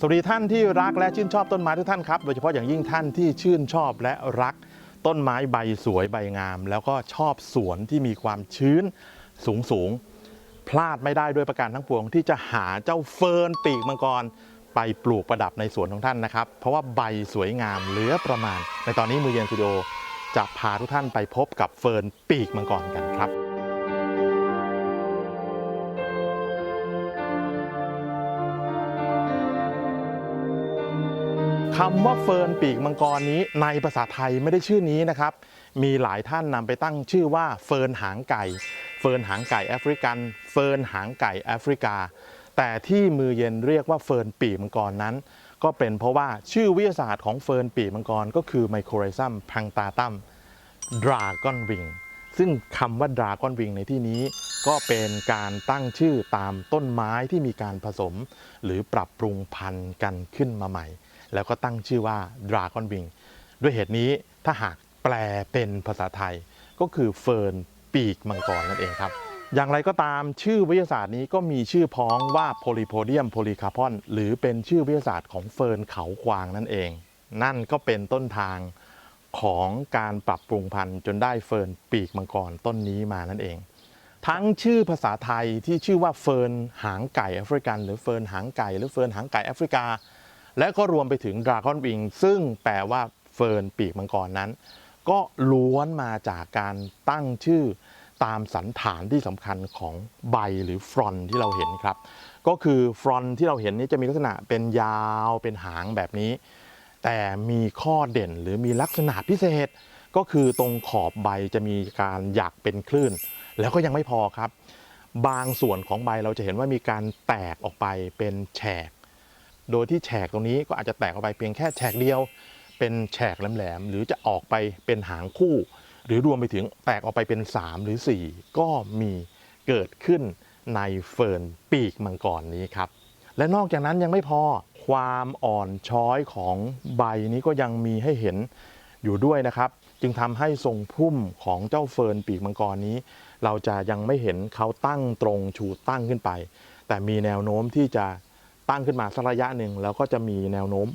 สวัสดีท่านที่รักและชื่นชอบต้นไม้ทุกท่านครับ โดยเฉพาะอย่างยิ่งท่านที่ชื่นชอบและรักต้นไม้ใบสวยใบงาม แล้วก็ชอบสวนที่มีความชื้นสูงสูงพลาดไม่ได้ด้วยประการทั้งปวง ที่จะหาเจ้าเฟิร์นปีกมังกร ไปปลูกประดับในสวนของท่านนะครับ เพราะว่าใบสวยงามเหลือประมาณ ในตอนนี้มือเย็นสตูดิโอจะพาทุกท่านไปพบกับเฟิร์นปีกมังกรกันครับ คำว่าเฟิร์นปีกมังกรนี้ในภาษาไทยไม่ได้ชื่อนี้นะครับ มีหลายท่านนำไปตั้งชื่อว่าเฟิร์นหางไก่ เฟิร์นหางไก่แอฟริกัน เฟิร์นหางไก่แอฟริกา แต่ที่มือเย็นเรียกว่าเฟิร์นปีกมังกรนั้น ก็เป็นเพราะว่าชื่อวิทยาศาสตร์ของเฟิร์นปีกมังกรก็คือไมโครไรซัมพังตาตัมดราก้อนวิงซึ่งคำว่าดราก้อนวิงในที่นี้ก็เป็นการตั้งชื่อตามต้นไม้ที่มีการผสม หรือปรับปรุงพันธุ์กันขึ้นมาใหม่ แล้วก็ตั้งชื่อว่าดราก้อนวิงด้วยเหตุนี้ถ้าหากแปลเป็นภาษาไทย ก็คือเฟิร์นปีกมังกรนั่นเองครับ อย่างไรก็ตามชื่อวิทยาศาสตร์นี้ก็มีชื่อพ้องว่าโพลิโพเดียมโพลีคาร์พอนหรือเป็นชื่อวิทยาศาสตร์ของเฟิร์นเขากวางนั่นเอง นั่นก็เป็นต้นทางของการปรับปรุงพันธุ์จนได้เฟิร์นปีกมังกรต้นนี้มานั่นเอง ทั้งชื่อภาษาไทยที่ชื่อว่าเฟิร์นหางไก่แอฟริกัน หรือเฟิร์นหางไก่หรือเฟิร์นหางไก่แอฟริกา และก็รวมไปถึงดราก้อนวิงซึ่งแปลว่าเฟิร์นปีกมังกรนั้น ก็ล้วนมาจากการตั้งชื่อตามสันฐานที่สำคัญของใบหรือฟรอนที่เราเห็นครับ ก็คือฟรอนที่เราเห็นนี้จะมีลักษณะเป็นยาวเป็นหางแบบนี้ แต่มีข้อเด่นหรือมีลักษณะพิเศษ ก็คือตรงขอบใบจะมีการหยักเป็นคลื่น แล้วก็ยังไม่พอครับ บางส่วนของใบเราจะเห็นว่ามีการแตกออกไปเป็นแฉก โดยที่แฉกตรงนี้ก็อาจจะแตกออกไปเพียงแค่แฉกเดียว เป็นแฉกแหลมๆหรือจะออกไปเป็นหางคู่ หรือรวมไปถึงแตกออกไปเป็น 3 หรือ 4 ก็มีเกิดขึ้นในเฟิร์นปีกมังกรนี้ครับ และนอกจากนั้นยังไม่พอความอ่อนช้อยของใบนี้ก็ยังมีให้เห็นอยู่ด้วยนะครับ จึงทำให้ทรงพุ่มของเจ้าเฟิร์นปีกมังกรนี้ เราจะยังไม่เห็นเขาตั้งตรงชูตั้งขึ้นไป แต่มีแนวโน้มที่จะ ตั้งขึ้นมาสักระยะหนึ่งแล้วก็จะมีแนวโน้ม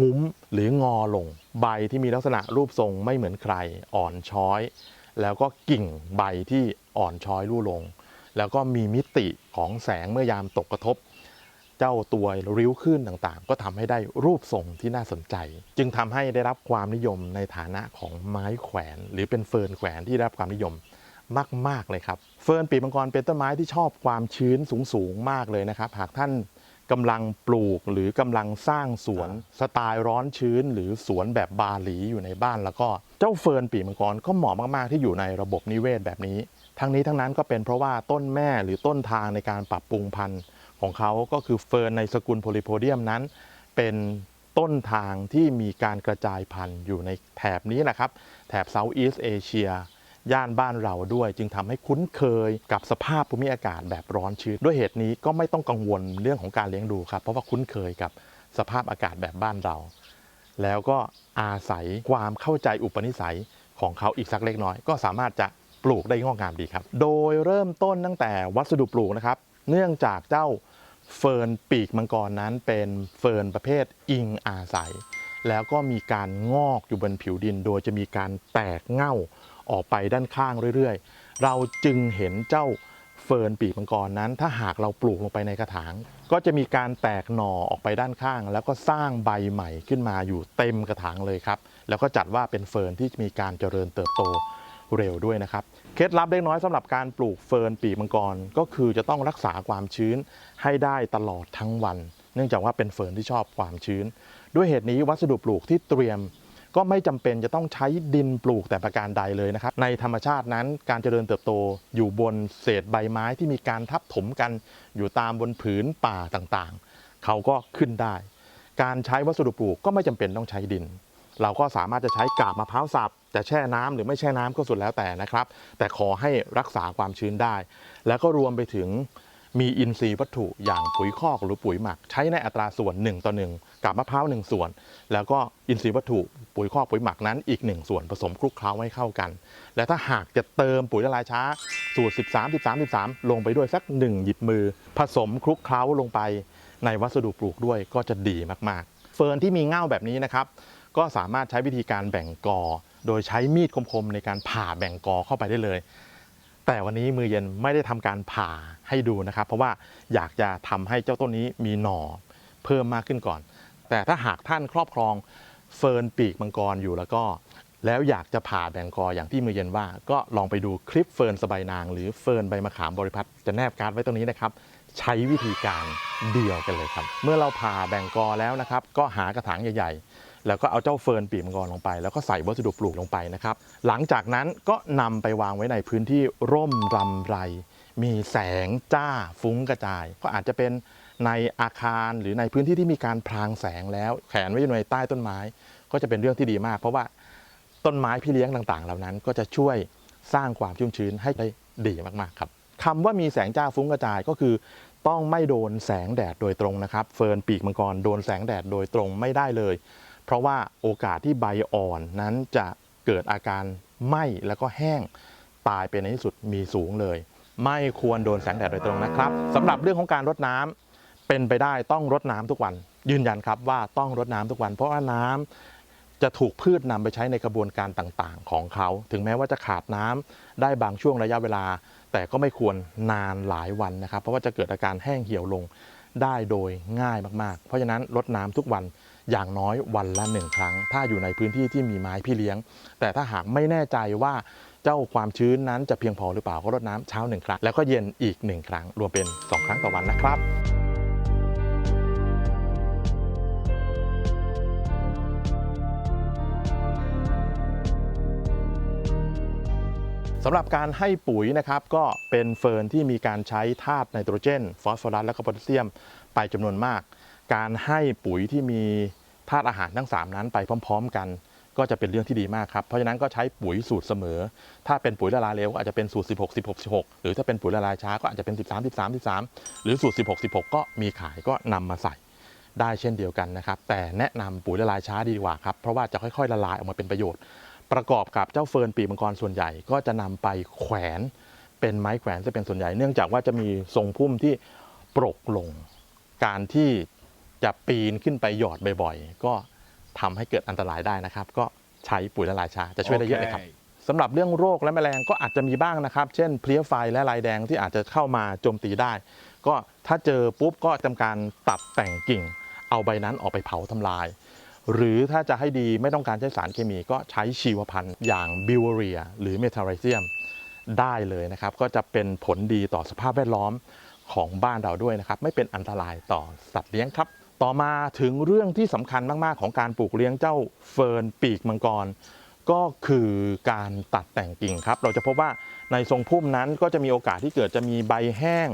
งุ้มหรืองอลง ใบที่มีลักษณะรูปทรงไม่เหมือนใครอ่อนช้อย แล้วก็กิ่งใบที่อ่อนช้อยรู่ลง แล้วก็มีมิติของแสงเมื่อยามตกกระทบ เจ้าตัวริ้วขึ้นต่างๆ ก็ทำให้ได้รูปทรงที่น่าสนใจ จึงทำให้ได้รับความนิยมในฐานะของไม้แขวน หรือเป็นเฟิร์นแขวนที่ได้รับความนิยมมาก ๆ เลยครับ เฟิร์นปีมังกรเป็นต้นไม้ที่ชอบความชื้นสูง ๆ มากเลยนะครับ หากท่าน กำลังปลูกหรือกำลังสร้างสวนสไตล์ร้อนชื้น หรือสวนแบบบาหลีอยู่ในบ้านแล้วก็เจ้าเฟิร์นปีกมังกรก็เหมาะมากๆที่อยู่ในระบบนิเวศแบบนี้ ทั้งนี้ทั้งนั้นก็เป็นเพราะว่าต้นแม่หรือต้นทางในการปรับปรุงพันธุ์ของเขาก็คือเฟิร์นในสกุลโพลิโพเดียมนั้น เป็นต้นทางที่มีการกระจายพันธุ์อยู่ในแถบนี้แหละครับ แถบเซาท์อีสเอเชีย ย่านบ้านเราด้วย จึงทำให้คุ้นเคยกับสภาพภูมิอากาศแบบร้อนชื้นด้วยเหตุนี้ก็ไม่ต้องกังวลเรื่องของการเลี้ยงดูครับ เพราะว่าคุ้นเคยกับสภาพอากาศแบบบ้านเรา แล้วก็อาศัยความเข้าใจอุปนิสัยของเขาอีกสักเล็กน้อย ก็สามารถจะปลูกได้งอกงามดีครับ โดยเริ่มต้นตั้งแต่วัสดุปลูกนะครับ เนื่องจากเจ้าเฟิร์นปีกมังกรนั้นเป็นเฟิร์นประเภทอิงอาศัย แล้วก็มีการงอกอยู่บนผิวดิน โดยจะมีการแตกเง่า ออกไปด้านข้างเรื่อยๆ เราจึงเห็นเจ้าเฟิร์นปีกมังกรนั้น ถ้าหากเราปลูกลงไปในกระถาง ก็จะมีการแตกหน่อออกไปด้านข้าง แล้วก็สร้างใบใหม่ขึ้นมาอยู่เต็มกระถางเลยครับ แล้วก็จัดว่าเป็นเฟิร์นที่มีการเจริญเติบโตเร็วด้วยนะครับ เคล็ดลับเล็กน้อยสำหรับการปลูกเฟิร์นปีกมังกร ก็คือจะต้องรักษาความชื้นให้ได้ตลอดทั้งวัน เนื่องจากว่าเป็นเฟิร์นที่ชอบความชื้น ด้วยเหตุนี้วัสดุปลูกที่เตรียม ก็ไม่จำเป็นจะต้องใช้ดินปลูกแต่ประการใดเลยนะครับ ในธรรมชาตินั้นการเจริญเติบโตอยู่บนเศษใบไม้ที่มีการทับถมกันอยู่ตามบนผืนป่าต่างๆ เขาก็ขึ้นได้ การใช้วัสดุปลูกก็ไม่จำเป็นต้องใช้ดิน เราก็สามารถจะใช้กาบมะพร้าวสับจะแช่น้ำหรือไม่แช่น้ำก็สุดแล้วแต่นะครับ แต่ขอให้รักษาความชื้นได้ แล้วก็รวมไปถึง มีอินทรีย์วัตถุอย่างปุ๋ยคอกหรือปุ๋ยหมัก ใช้ในอัตราส่วน 1 ต่อ 1 กับมะพร้าว1ส่วน แล้วก็อินทรีย์วัตถุปุ๋ยคอกปุ๋ยหมักนั้นอีก 1 ส่วนผสมคลุกเคล้าให้เข้ากัน และถ้าหากจะเติมปุ๋ยละลายช้าสูตร 13 13 13 ลงไปด้วยสัก 1 หยิบมือ ผสมคลุกเคล้าลงไป ในวัสดุปลูกด้วยก็จะดีมากๆ เฟิร์นที่มีเง่าแบบนี้นะครับก็สามารถใช้วิธีการแบ่งกอ โดยใช้มีดคมๆในการผ่าแบ่งกอเข้าไปได้เลย แต่วันนี้มือเย็นไม่ได้ทำการผ่าให้ดูนะครับ เพราะว่าอยากจะทำให้เจ้าต้นนี้มีหน่อเพิ่มมากขึ้นก่อน แต่ถ้าหากท่านครอบครองเฟิร์นปีกมังกรอยู่แล้วก็ แล้วอยากจะผ่าแบ่งกออย่างที่มือเย็นว่า ก็ลองไปดูคลิปเฟิร์นสบายนาง หรือเฟิร์นใบมะขามบริพัตรจะแนบการ์ดไว้ตรงนี้นะครับใช้วิธีการเดียวกันเลยครับ เมื่อเราผ่าแบ่งกอแล้วนะครับ ก็หากระถางใหญ่ๆ แล้วก็เอาเจ้าเฟิร์นปีกมังกรลงไป แล้วก็ใส่วัสดุปลูกลงไปนะครับ หลังจากนั้นก็นำไปวางไว้ในพื้นที่ร่มรำไร มีแสงจ้าฟุ้งกระจาย ก็อาจจะเป็นในอาคารหรือในพื้นที่ที่มีการพรางแสงแล้วแขวนไว้อยู่ในใต้ต้นไม้ ก็จะเป็นเรื่องที่ดีมาก เพราะว่าต้นไม้พี่เลี้ยงต่างๆ เหล่านั้น ก็จะช่วยสร้างความชุ่มชื้นให้ได้ดีมากๆครับคำว่ามีแสงจ้าฟุ้งกระจายก็คือต้องไม่โดนแสงแดดโดยตรงนะครับ เฟิร์นปีกมังกรโดนแสงแดดโดยตรงไม่ได้เลย เพราะว่าโอกาสที่ใบอ่อนนั้นจะเกิดอาการไหม้แล้วก็แห้งตายไปในที่สุดมีสูงเลย ไม่ควรโดนแสงแดดโดยตรงนะครับสำหรับเรื่องของการรดน้ำเป็นไปได้ต้องรดน้ำทุกวัน ยืนยันครับว่าต้องรดน้ำทุกวัน เพราะว่าน้ำจะถูกพืชนำไปใช้ในกระบวนการต่างๆ ของเขา ถึงแม้ว่าจะขาดน้ำได้บางช่วงระยะเวลา แต่ก็ไม่ควรนานหลายวันนะครับ เพราะว่าจะเกิดอาการแห้งเหี่ยวลงได้โดยง่ายมากๆ เพราะฉะนั้นรดน้ำทุกวัน อย่างน้อยวันละหนึ่งครั้ง ถ้าอยู่ในพื้นที่ที่มีไม้พี่เลี้ยง แต่ถ้าหากไม่แน่ใจว่าเจ้าความชื้นนั้นจะเพียงพอหรือเปล่าก็รดน้ำเช้าหนึ่งครั้งแล้วก็เย็นอีกหนึ่งครั้ง รวมเป็น 2 ครั้งต่อวันนะครับสำหรับการให้ปุ๋ยนะครับก็เป็นเฟิร์นที่มีการใช้ธาตุไนโตรเจน ฟอสฟอรัสและก็โพแทสเซียมไปจำนวนมาก การให้ปุ๋ยที่มี ธาตุอาหารทั้ง 3 นั้นไปพร้อม ๆ กัน ก็จะเป็นเรื่องที่ดีมากครับ เพราะฉะนั้นก็ใช้ปุ๋ยสูตรเสมอ ถ้าเป็นปุ๋ยละลายเร็วก็อาจจะเป็นสูตร 16 16 16 หรือถ้าเป็นปุ๋ยละลายช้าก็อาจจะเป็น 13 13 13 หรือสูตร 16 16 ก็มีขายก็นำมาใส่ได้เช่นเดียวกันนะครับ แต่แนะนำปุ๋ยละลายช้าดีกว่าครับ เพราะว่าจะค่อยๆ ละลายออกมาเป็นประโยชน์ ประกอบกับเจ้าเฟิร์นปีมังกรส่วนใหญ่ก็จะนำไปแขวนเป็นไม้แขวนจะเป็นส่วนใหญ่ เนื่องจากว่าจะมีทรงพุ่มที่ปรกลง การที่ จะปีนขึ้นไปหยอดบ่อยๆ ก็ทำให้เกิดอันตรายได้นะครับ ก็ใช้ปุ๋ยละลายช้าจะช่วยได้เยอะเลยครับสำหรับเรื่องโรคและแมลงก็อาจจะมีบ้างนะครับ เช่นเพลี้ยไฟและลายแดงที่อาจจะเข้ามาโจมตีได้ ก็ถ้าเจอปุ๊บก็ทำการตัดแต่งกิ่ง เอาใบนั้นออกไปเผาทำลาย หรือถ้าจะให้ดีไม่ต้องการใช้สารเคมี ก็ใช้ชีวพันธุ์อย่างบิวเรีย หรือเมทาไรเซียมได้เลยนะครับ ก็จะเป็นผลดีต่อสภาพแวดล้อมของบ้านเราด้วยนะครับ ไม่เป็นอันตรายต่อสัตว์เลี้ยงครับ ต่อมาถึงเรื่องที่สำคัญมาก ๆ ของการปลูกเลี้ยงเจ้าเฟิร์นปีกมังกร ก็คือการตัดแต่งกิ่งครับ เราจะพบว่าในทรงพุ่มนั้นก็จะมีโอกาสที่เกิดจะมีใบแห้ง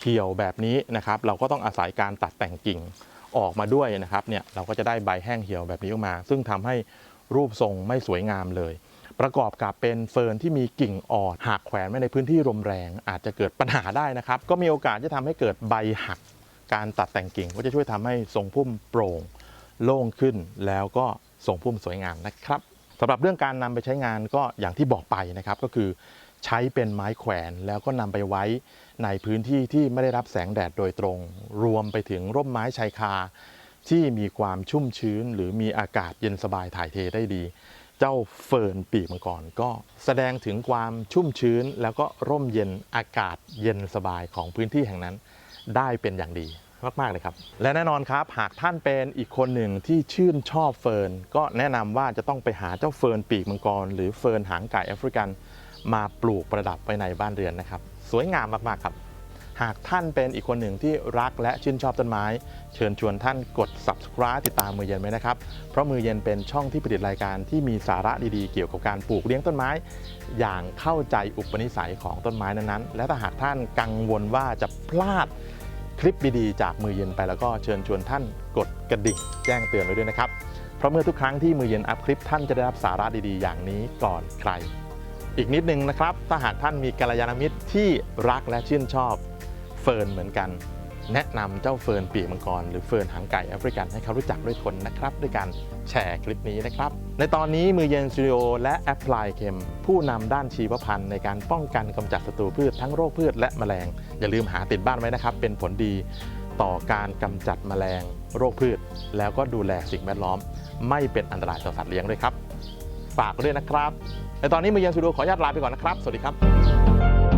เหี่ยวแบบนี้นะครับ เราก็ต้องอาศัยการตัดแต่งกิ่งออกมาด้วยนะครับเนี่ยเราก็จะได้ใบแห้งเหี่ยวแบบนี้ออกมา ซึ่งทำให้รูปทรงไม่สวยงามเลย ประกอบกับเป็นเฟิร์นที่มีกิ่งอ่อนหากแขวนไว้ในพื้นที่ลมแรง อาจจะเกิดปัญหาได้นะครับ ก็มีโอกาสที่ทำให้เกิดใบหัก การตัดแต่งกิ่งก็จะช่วยทำให้ทรงพุ่มโปร่งโล่งขึ้น แล้วก็ทรงพุ่มสวยงามนะครับสำหรับเรื่องการนำไปใช้งานก็อย่างที่บอกไปนะครับก็คือใช้เป็นไม้แขวนแล้วก็นำไปไว้ในพื้นที่ที่ไม่ได้รับแสงแดดโดยตรง รวมไปถึงร่มไม้ชายคา ที่มีความชุ่มชื้น หรือมีอากาศเย็นสบายถ่ายเทได้ดี เจ้าเฟิร์นปีกมังกรก็แสดงถึงความชุ่มชื้น แล้วก็ร่มเย็นอากาศเย็นสบายของพื้นที่แห่งนั้น ได้เป็นอย่างดีมากๆเลยครับ และแน่นอนครับ หากท่านเป็นอีกคนหนึ่งที่ชื่นชอบเฟิร์น ก็แนะนำว่าจะต้องไปหาเจ้าเฟิร์นปีกมังกร หรือเฟิร์นหางไก่แอฟริกัน มาปลูกประดับไว้ในบ้านเรือนนะครับ สวยงามมากๆครับ หากท่านเป็นอีกคนหนึ่งที่รักและชื่นชอบต้นไม้ เชิญชวนท่านกด subscribe ติดตามมือเย็นไว้นะครับ เพราะมือเย็นเป็นช่องที่ผลิตรายการที่มีสาระดีๆ เกี่ยวกับการปลูกเลี้ยงต้นไม้ อย่างเข้าใจอุปนิสัยของต้นไม้นั้นๆ และถ้าหากท่านกังวลว่าจะพลาด คลิปดีๆจากมือเย็นไปแล้วก็เชิญชวนท่านกดกระดิ่งแจ้งเตือนไว้ด้วยนะครับ เพราะเมื่อทุกครั้งที่มือเย็นอัพคลิปท่านจะได้รับสาระดีๆ อย่างนี้ก่อนใคร อีกนิดนึงนะครับ ถ้าหากท่านมีกัลยาณมิตรที่รักและชื่นชอบเฟิร์นเหมือนกัน แนะนำเจ้าเฟิร์นปีกมังกร หรือเฟิร์นหางไก่แอฟริกันให้เขารู้จักด้วยคนนะครับ ด้วยการแชร์คลิปนี้นะครับ ในตอนนี้มือเย็นสตูดิโอและแอปพลายเคมผู้นำด้านชีวพันธุ์ในการป้องกันกำจัดศัตรูพืชทั้งโรคพืชและแมลง อย่าลืมหาติดบ้านไว้นะครับ เป็นผลดีต่อการกำจัดแมลง โรคพืช แล้วก็ดูแลสิ่งแวดล้อม ไม่เป็นอันตรายต่อสัตว์เลี้ยงด้วยครับฝากด้วยนะครับในตอนนี้มือเย็นสุดโดขออนุญาตลาไปก่อนนะครับ สวัสดีครับ